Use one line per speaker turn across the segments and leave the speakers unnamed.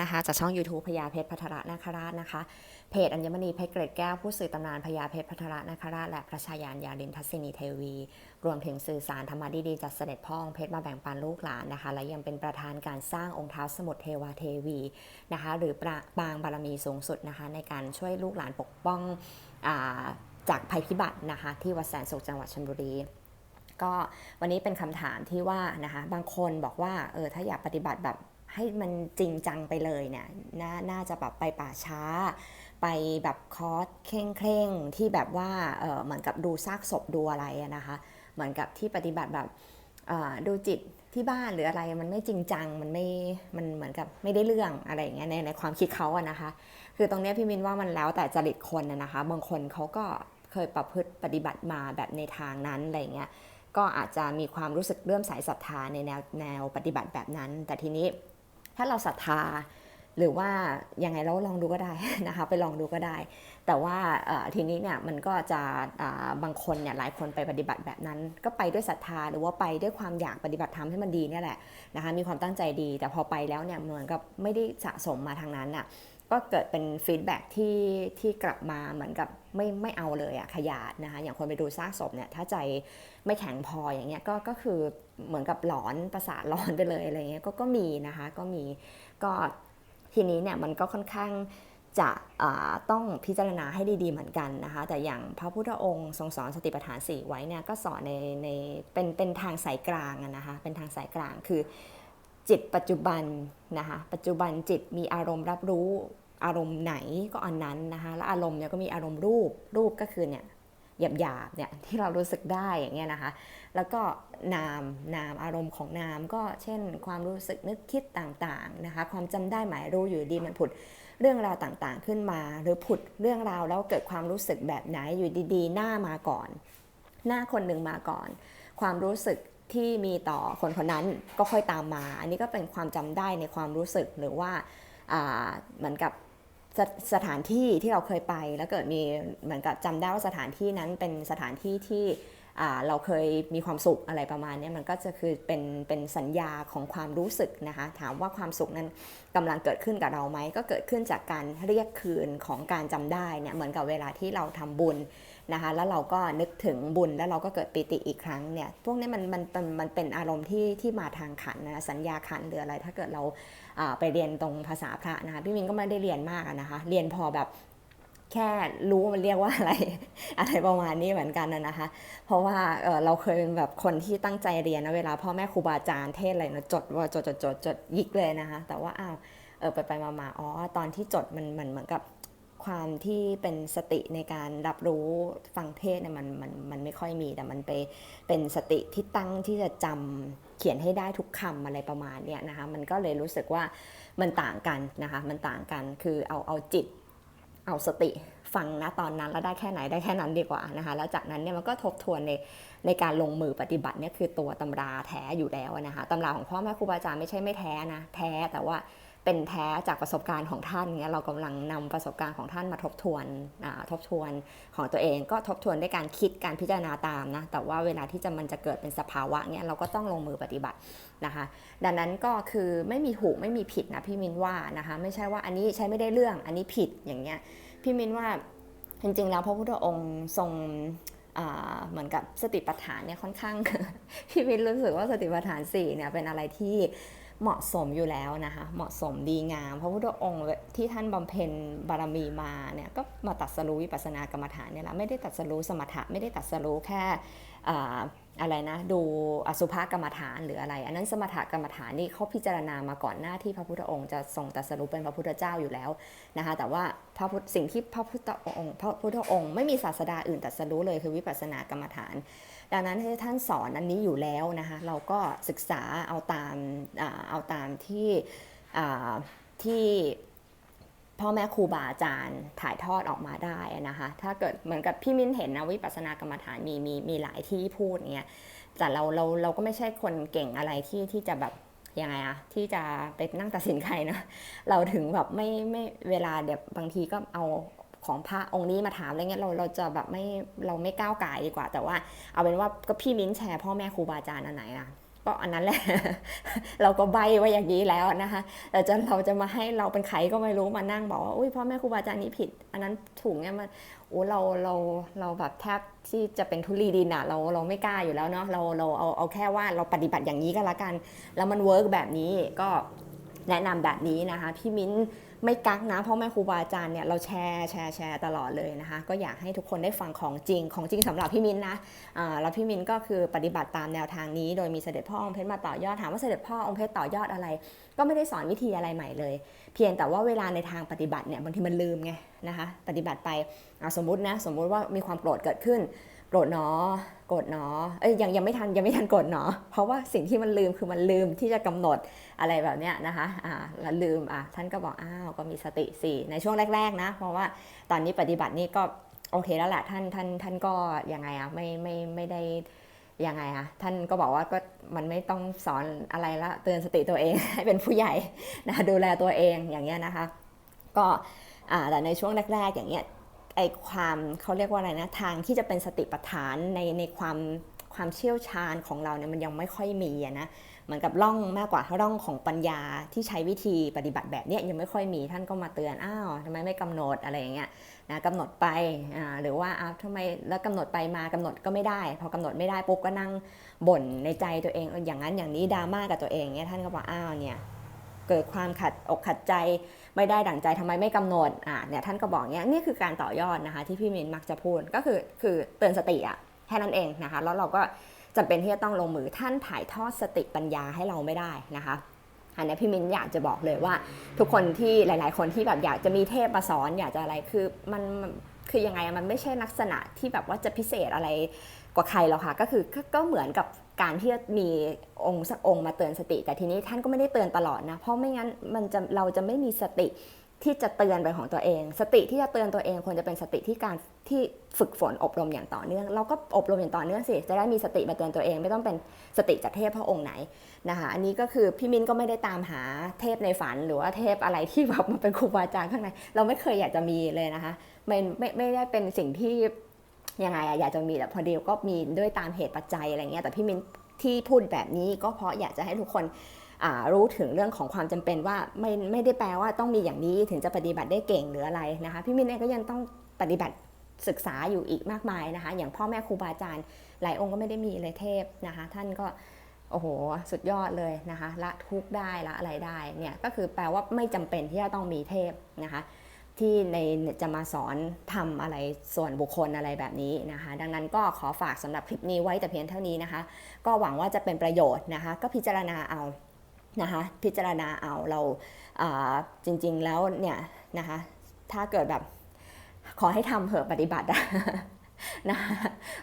นะคะจากช่อง YouTube พญาเพชรพัทรนาคราชนะคะ เพจอัญมณีเพชรเกรดแก้วผู้สื่อตำนานพญาเพชรพัทรนาคราชและพระชายานยาลินทัศนีเทวี รวมถึงสื่อสารธรรมะดีๆจากเสด็จพ่อองค์เพชรมาแบ่งปันลูกหลานนะคะ และยังเป็นประธานการสร้างองค์เท้าสมุทรเทวาเทวีนะคะ หรือปรปางบารมีสูงสุดนะคะ ในการช่วยลูกหลานปกป้องอจากภัยพิบัตินะคะที่วัดแสนสุขจังหวัดชลบุรีก็วันนี้เป็นคำถามที่ว่านะคะบางคนบอกว่าเออถ้าอยากปฏิบัติแบบ ให้มันจริงจังไปเลยเนี่ยนน่าจะแบบไปป่าช้า ไปแบบคอร์สเคร่งเคร่งๆที่แบบว่าเออเหมือนกับดูซากศพดูอะไรนะคะเหมือนกับที่ปฏิบัติแบบดูจิตที่บ้านหรืออะไรมันไม่จริงจังมันไม่มันเหมือนกับไม่ได้เรื่องอะไรอย่างเงี้ยในในความคิดเขาอะนะคะ คือตรงเนี้ยพี่มินว่ามันแล้วแต่จริตคนนะนะคะ บางคนเขาก็เคยประพฤติปฏิบัติมาแบบในทางนั้นอะไรเงี้ยก็อาจจะมีความรู้สึกเลื่อมใสศรัทธาในแนวแนวปฏิบัติแบบนั้น แต่ทีนี้ ถ้าเราศรัทธาหรือว่ายังไงเราลองดูก็ได้นะคะไปลองดูก็ได้ แต่ว่าทีนี้เนี่ยมันก็จะบางคนเนี่ยหลายคนไปปฏิบัติแบบนั้น ก็ไปด้วยศรัทธาหรือว่าไปด้วยความอยากปฏิบัติธรรมให้มันดีเนี่ยแหละนะคะมีความตั้งใจดี แต่พอไปแล้วเนี่ยเหมือนกับไม่ได้สะสมมาทางนั้นอะ ก็เกิดเป็นฟีดแบ็ที่ที่กลับมาเหมือนกับไม่ไม่เอาเลยอะขยาดนะคะอย่างคนไปดูซากศพเนี่ยถ้าใจไม่แข็งพออย่างเงี้ยก็ก็คือเหมือนกับหลอนประสาทหลอนไปเลยอะไรเงี้ยก็ก็มีนะคะก็มีก็ทีนี้เนี่ยมันก็ค่อนข้างจะอ่าต้องพิจารณาให้ดีๆเหมือนกันนะคะแต่อย่างพระพุทธองค์ทรงสอนสติปัฏฐานสี่ไว้เนี่ยก็สอนในในเป็นเป็นทางสายกลางนะคะเป็นทางสายกลางคือ จิตปัจจุบันนะคะปัจจุบันจิตมีอารมณ์รับรู้อารมณ์ไหนก็อันนั้นนะคะแล้วอารมณ์เนี่ยก็มีอารมณ์รูปรูปก็คือเนี่ยหยาบหยาบเนี่ยที่เรารู้สึกได้อย่างเงี้ยนะคะ แล้วก็นามนามอารมณ์ของนามก็เช่น ความรู้สึกนึกคิดต่างๆนะคะความจำได้หมายรู้อยู่ดีมันผุดเรื่องราวต่างๆขึ้นมา หรือผุดเรื่องราวแล้วเกิดความรู้สึกแบบไหนอยู่ดีๆ หน้ามาก่อน หน้าคนหนึ่งมาก่อน ความรู้สึก ที่มีต่อคนคนนั้นก็ค่อยตามมา อันนี้ก็เป็นความจำได้ในความรู้สึกหรือว่าเหมือนกับสสถานที่ที่เราเคยไปแล้วเกิดมีเหมือนกับจำได้ว่าสถานที่นั้นเป็นสถานที่ที่ เราเคยมีความสุขอะไรประมาณนี้มันก็จะคือเป็นเป็นสัญญาของความรู้สึกนะคะถามว่าความสุขนั้นกำลังเกิดขึ้นกับเราไหมก็เกิดขึ้นจากการเรียกคืนของการจำได้เนี่ยเหมือนกับเวลาที่เราทำบุญนะคะแล้วเราก็นึกถึงบุญแล้วเราก็เกิดปิติอีกครั้งเนี่ยพวกนี้มันมันมันเป็นอารมณ์ที่ที่มาทางขันนะสัญญาขันหรืออะไรถ้าเกิดเราไปเรียนตรงภาษาพระนะคะพี่มินก็ไม่ได้เรียนมากนะคะเรียนพอแบบ แค่รู้มันเรียกว่าอะไร อะไรประมาณนี้เหมือนกันนะนะคะ เพราะว่าเราเคยเป็นแบบคนที่ตั้งใจเรียนนะเวลาพ่อแม่ครูบาอาจารย์เทศอะไรนะจดว่าจดจดจดจดยิกเลยนะคะ แต่ว่าอ้าวเออไปไปมามาอ๋อตอนที่จดมันมันเหมือนกับความที่เป็นสติในการรับรู้ฟังเทศเนี่ยมันมันมันไม่ค่อยมีแต่มันไปเป็นสติที่ตั้งที่จะจำเขียนให้ได้ทุกคำอะไรประมาณเนี้ยนะคะมันก็เลยรู้สึกว่ามันต่างกันนะคะมันต่างกันคือเอาเอาจิต เอาสติฟังนะตอนนั้นแล้วได้แค่ไหนได้แค่นั้นดีกว่านะคะแล้วจากนั้นเนี่ยมันก็ทบทวนในในการลงมือปฏิบัติเนี่ยคือตัวตำราแท้อยู่แล้วนะคะตำราของพ่อแม่ครูบาอาจารย์ไม่ใช่ไม่แท้นะแท้แต่ว่า เป็นแท้จากประสบการณ์ของท่านเนี่ยเรากำลังนำประสบการณ์ของท่านมาทบทวนทบทวนของตัวเองก็ทบทวนด้วยการคิดการพิจารณาตามนะแต่ว่าเวลาที่จะมันจะเกิดเป็นสภาวะเนี่ยเราก็ต้องลงมือปฏิบัตินะคะ ดังนั้นก็คือไม่มีถูกไม่มีผิดนะพี่มินว่านะคะไม่ใช่ว่าอันนี้ใช้ไม่ได้เรื่องอันนี้ผิดอย่างเงี้ยพี่มินว่าจริงๆแล้วพระพุทธองค์ทรงเหมือนกับสติปัฏฐานเนี่ยค่อนข้างพี่มินรู้สึกว่าสติปัฏฐานสี่เนี่ยเป็นอะไรที่ เหมาะสมอยู่แล้วนะคะเหมาะสมดีงามพระพุทธองค์ที่ท่านบำเพ็ญบารมีมาเนี่ยก็มาตัดสรู้วิปัสสนากรรมฐานเนี่ยแหละไม่ได้ตัดสรู้สมถะไม่ได้ตัดสรู้แค่ออะไรนะดูอสุภกรรมฐานหรืออะไร อันนั้นสมถกรรมฐานนี่เขาพิจารณามาก่อนหน้าที่พระพุทธองค์จะทรงตรัสรู้เป็นพระพุทธเจ้าอยู่แล้วนะคะแต่ว่าพระพุทธสิ่งที่พระพุทธองค์พระพุทธองค์ไม่มีศาสดาอื่นตรัสรู้เลยคือวิปัสสนากรรมฐาน ดังนั้นที่ท่านสอนอันนี้อยู่แล้วนะคะเราก็ศึกษาเอาตามเอาตามที่ที่พ่อแม่ครูบาอาจารย์ถ่ายทอดออกมาได้นะคะ ถ้าเกิดเหมือนกับพี่มิ้นเห็นนะวิปัสสนากรรมฐานมีมีมีหลายที่พูดเงี้ย แต่เราเราเราก็ไม่ใช่คนเก่งอะไรที่ที่จะแบบยังไงอะที่จะไปนั่งตัดสินใครนะ เราถึงแบบไม่ไม่เวลาเดี๋ยวบางทีก็เอา ของพระองค์นี้มาถามอะไรเงี้ยเราเราจะแบบไม่เราไม่ก้าวไก่ดีกว่า แต่ว่าเอาเป็นว่าก็พี่มิ้นแชร์พ่อแม่ครูบาอาจารย์อันไหนอะก็อันนั้นแหละ เราก็ใบไว้อย่างนี้แล้วนะคะแต่จะเราจะมาให้เราเป็นใครก็ไม่รู้มานั่งบอกว่าอุ้ยพ่อแม่ครูบาอาจารย์นี้ผิด อันนั้นถูกเนี่ยมันโอ้เราเราเราแบบแทบที่จะเป็นทุลีดินอะเราเราไม่กล้าอยู่แล้วเนาะเราเราเอาเอาแค่ว่าเราปฏิบัติอย่างนี้ก็แล้วกัน แล้วมันเวิร์กแบบนี้ก็แนะนำแบบนี้นะคะพี่มิ้น ไม่กักนะ เพราะแม่ครูบาอาจารย์เนี่ยเราแชร์แชร์แชร์ตลอดเลยนะคะ ก็อยากให้ทุกคนได้ฟังของจริงของจริงสำหรับพี่มินนะอ่าแล้วพี่มินก็คือปฏิบัติตามแนวทางนี้ โดยมีเสด็จพ่อองค์เพชรมาต่อยอดถามว่าเสด็จพ่อองค์เพชรต่อยอดอะไร ก็ไม่ได้สอนวิธีอะไรใหม่เลย เพียงแต่ว่าเวลาในทางปฏิบัติเนี่ยบางทีมันลืมไงนะคะ ปฏิบัติไปสมมตินะสมมุติว่ามีความโกรธเกิดขึ้น โกรธหนอโกรธหนอเอ้ยยังยังไม่ทันยังไม่ทันโกรธหนอเพราะว่าสิ่งที่มันลืมคือมันลืมที่จะกำหนดอะไรแบบเนี้ยนะคะอ่าแล้วลืมอะท่านก็บอกอ้าวก็มีสติสี่ในช่วงแรกๆนะ เพราะว่าตอนนี้ปฏิบัตินี่ก็โอเคแล้วแหละท่านท่านท่านก็ยังไงอะไม่ไม่ไม่ได้ยังไงอะท่านก็บอกว่าก็มันไม่ต้องสอนอะไรละเตือนสติตัวเองให้เป็นผู้ใหญ่นะดูแลตัวเองอย่างเงี้ยนะคะ ก็อ่าแต่ในช่วงแรก ๆ อย่างเงี้ย ไอความเขาเรียกว่าอะไรนะทางที่จะเป็นสติปัฏฐานในในความความเชี่ยวชาญของเราเนี่ยมันยังไม่ค่อยมีนะเหมือนกับร่องมากกว่าร่องของปัญญาที่ใช้วิธีปฏิบัติแบบเนี้ยยังไม่ค่อยมีท่านก็มาเตือนอ้าวทำไมไม่กำหนดอะไรอย่างเงี้ยนะกำหนดไปหรือว่าอ้าวทำไมแล้วกำหนดไปมากำหนดก็ไม่ได้ พอกำหนดไม่ได้ปุ๊บก็นั่งบ่นในใจตัวเองอออย่างนั้นอย่างนี้ดราม่ากับตัวเองเนี่ยท่านก็บอกอ้าวเนี่ย เกิดความขัดอกขัดใจ ไม่ได้ดั่งใจทำไมไม่กำหนดอะเนี่ยท่านก็บอกเนี้ยนี่คือการต่อยอดนะคะ ที่พี่มินมักจะพูดก็คือคือเตือนสติอะแค่นั้นเองนะคะ แล้วเราก็จำเป็นที่จะต้องลงมือท่านถ่ายทอดสติปัญญาให้เราไม่ได้นะคะอันนี้พี่มินอยากจะบอกเลยว่า ทุกคนที่หลาย ๆ คนที่แบบอยากจะมีเทพมาสอน อยากจะอะไรคือมันคือยังไงมันไม่ใช่ลักษณะที่แบบว่าจะพิเศษอะไรกว่าใครหรอกค่ะ ก็คือก็เหมือนกับ การที่จะมีองค์สักองค์มาเตือนสติ แต่ทีนี้ท่านก็ไม่ได้เตือนตลอดนะ เพราะไม่งั้นมันจะเราจะไม่มีสติที่จะเตือนไปของตัวเอง สติที่จะเตือนตัวเองควรจะเป็นสติที่การที่ฝึกฝนอบรมอย่างต่อเนื่อง เราก็อบรมอย่างต่อเนื่องสิ จะได้มีสติมาเตือนตัวเอง ไม่ต้องเป็นสติจากเทพพระองค์ไหนนะคะ อันนี้ก็คือพี่มิ้นก็ไม่ได้ตามหาเทพในฝัน หรือว่าเทพอะไรที่แบบมาเป็นครูบาอาจารย์ข้างใน เราไม่เคยอยากจะมีเลยนะคะ ไม่ไม่ไม่ได้เป็นสิ่งที่ ยังไงอะอยากจะมีแต่พอดีก็มีด้วยตามเหตุปัจจัยอะไรเงี้ยแต่พี่มินที่พูดแบบนี้ก็เพราะอยากจะให้ทุกคนรู้ถึงเรื่องของความจำเป็นว่าไม่ไม่ได้แปลว่าต้องมีอย่างนี้ถึงจะปฏิบัติได้เก่งหรืออะไรนะคะพี่มินเองก็ยังต้องปฏิบัติศึกษาอยู่อีกมากมายนะคะ อย่างพ่อแม่ครูบาอาจารย์หลายองค์ก็ไม่ได้มีเลยเทพนะคะ ท่านก็โอ้โห สุดยอดเลยนะคะ ละทุกได้ละอะไรได้เนี่ยก็คือแปลว่าไม่จำเป็นที่จะต้องมีเทพนะคะ ที่ในจะมาสอนทำอะไรส่วนบุคคลอะไรแบบนี้นะคะ ดังนั้นก็ขอฝากสำหรับคลิปนี้ไว้แต่เพียงเท่านี้นะคะ ก็หวังว่าจะเป็นประโยชน์นะคะ ก็พิจารณาเอานะคะ พิจารณาเอาเราาจริงๆแล้วเนี่ยนะคะ ถ้าเกิดแบบขอให้ทำเถอะปฏิบัติ นะ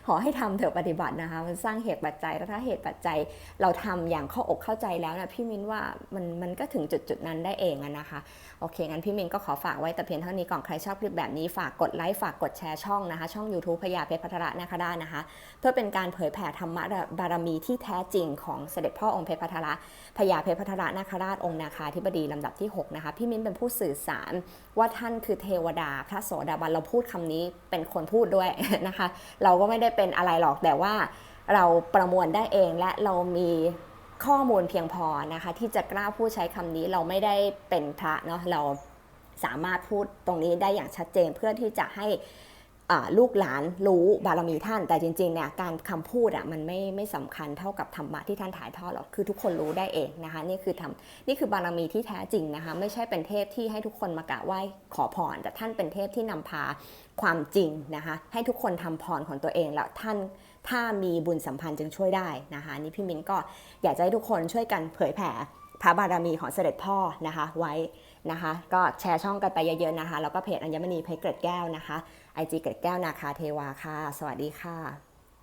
ขอให้ทำเถอะปฏิบัตินะคะมันสร้างเหตุปัจจัยแล้วถ้าเหตุปัจจัยเราทำอย่างเข้าอกเข้าใจแล้วนะพี่มินว่ามันมันก็ถึงจุดจุดนั้นได้เองนะคะโอเคงั้นพี่มินก็ขอฝากไว้แต่เพียงเท่านี้ก่อนใครชอบคลิปแบบนี้ฝากกดไลค์ฝากกดแชร์ช่องนะคะ ช่อง YouTube พญาเพชรพัทระนาครานะคะ เพื่อเป็นการเผยแผ่ธรรมะบารมีที่แท้จริงของเสด็จพ่อองค์เพชรพัทระพญาเพชรพัทระนาคราชองค์นาคาธิบดีลำดับที่6นะคะพี่มินเป็นผู้สื่อสารว่าท่านคือเทวดาพระโสดาบันเราพูดคำนี้เป็นคนพูดด้วยนะคะ เราก็ไม่ได้เป็นอะไรหรอกแต่ว่าเราประมวลได้เองและเรามีข้อมูลเพียงพอนะคะ ที่จะกล้าพูดใช้คำนี้เราไม่ได้เป็นพระเนาะเราสามารถพูดตรงนี้ได้อย่างชัดเจนเพื่อที่จะให้ ลูกหลานรู้บารมีท่าน แต่จริงๆเนี่ยการคำพูดอะมันไม่ไม่สำคัญเท่ากับธรรมะที่ท่านถ่ายทอดหรอกคือทุกคนรู้ได้เองนะคะ นี่คือทำนี่คือบารมีที่แท้จริงนะคะ ไม่ใช่เป็นเทพที่ให้ทุกคนมากราบไหว้ขอพรแต่ท่านเป็นเทพที่นำพาความจริงนะคะ ให้ทุกคนทำพรของตัวเองแล้วท่านถ้ามีบุญสัมพันธ์จึงช่วยได้นะคะนี่พี่มิ้นก็อยากจะให้ทุกคนช่วยกันเผยแผ่พระบารมีของเสด็จพ่อนะคะไว้นะคะ ก็แชร์ช่องกันไปเยอะๆนะคะแล้วก็เพจอัญมณีเพชรเกร็ดแก้วนะคะ ไอจีเกร็ดแก้วนาคาเทวาค่ะ สวัสดีค่ะ